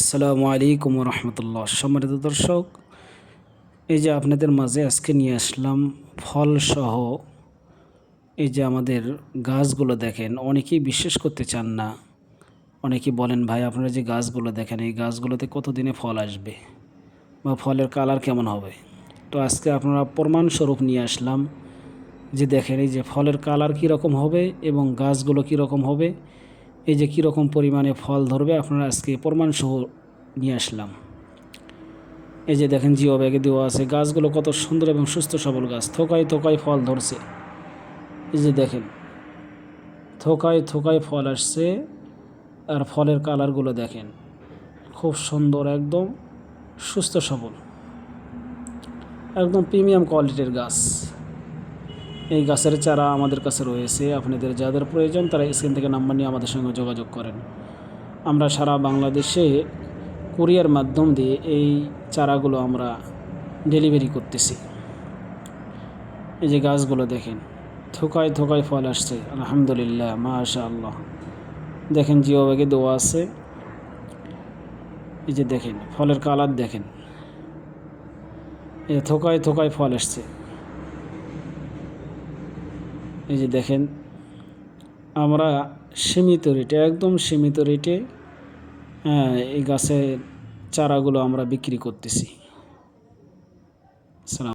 আসসালামু আলাইকুম রহমতুল্লাহ সম্মানিত দর্শক, এই যে আপনাদের মাঝে আজকে নিয়ে আসলাম ফলসহ এই যে আমাদের গাছগুলো দেখেন, অনেকেই বিশ্বাস করতে চান না। অনেকেই বলেন, ভাই, আপনারা যে গাছগুলো দেখেন, এই গাছগুলোতে কতদিনে ফল আসবে? বা ফলের কালার কেমন হবে? তো আজকে আপনারা প্রমাণস্বরূপ নিয়ে আসলাম যে দেখেন, এই যে ফলের কালার কীরকম হবে এবং গাছগুলো কীরকম হবে। এই যে কীরকম পরিমাণে ফল ধরবে, আপনারা আজকে প্রমাণসহ নিয়ে আসলাম। এই যে দেখেন জিও ব্যাগে দেওয়া আছে, গাছগুলো কত সুন্দর এবং সুস্থ সবল গাছ, থোকায় থোকায় ফল ধরছে। এই যে দেখেন, থোকায় থোকায় ফল আসছে আর ফলের কালারগুলো দেখেন, খুব সুন্দর, একদম সুস্থ সবল, একদম প্রিমিয়াম কোয়ালিটির গাছ। এই গাছের চারা আমাদের কাছে রয়েছে। আপনাদের যাদের প্রয়োজন তারা স্ক্রিন থেকে নাম্বার নিয়ে আমাদের সঙ্গে যোগাযোগ করেন। আমরা সারা বাংলাদেশে কুরিয়ার মাধ্যম দিয়ে এই চারাগুলো আমরা ডেলিভারি করতেছি। এই যে গাছগুলো দেখেন, থোকায় থোকায় ফল আসছে, আলহামদুলিল্লাহ মাশা আল্লাহ দেখেন জিও ব্যাগে দেওয়া আছে। এই যে দেখেন, ফলের কালার দেখেন। এই থোকায় থোকায় ফল আসছে। এই যে দেখেন, আমরা সীমিত রেটে, একদম সীমিত রেটে হ্যাঁ এই গাছের চারাগুলো আমরা বিক্রি করতেছি।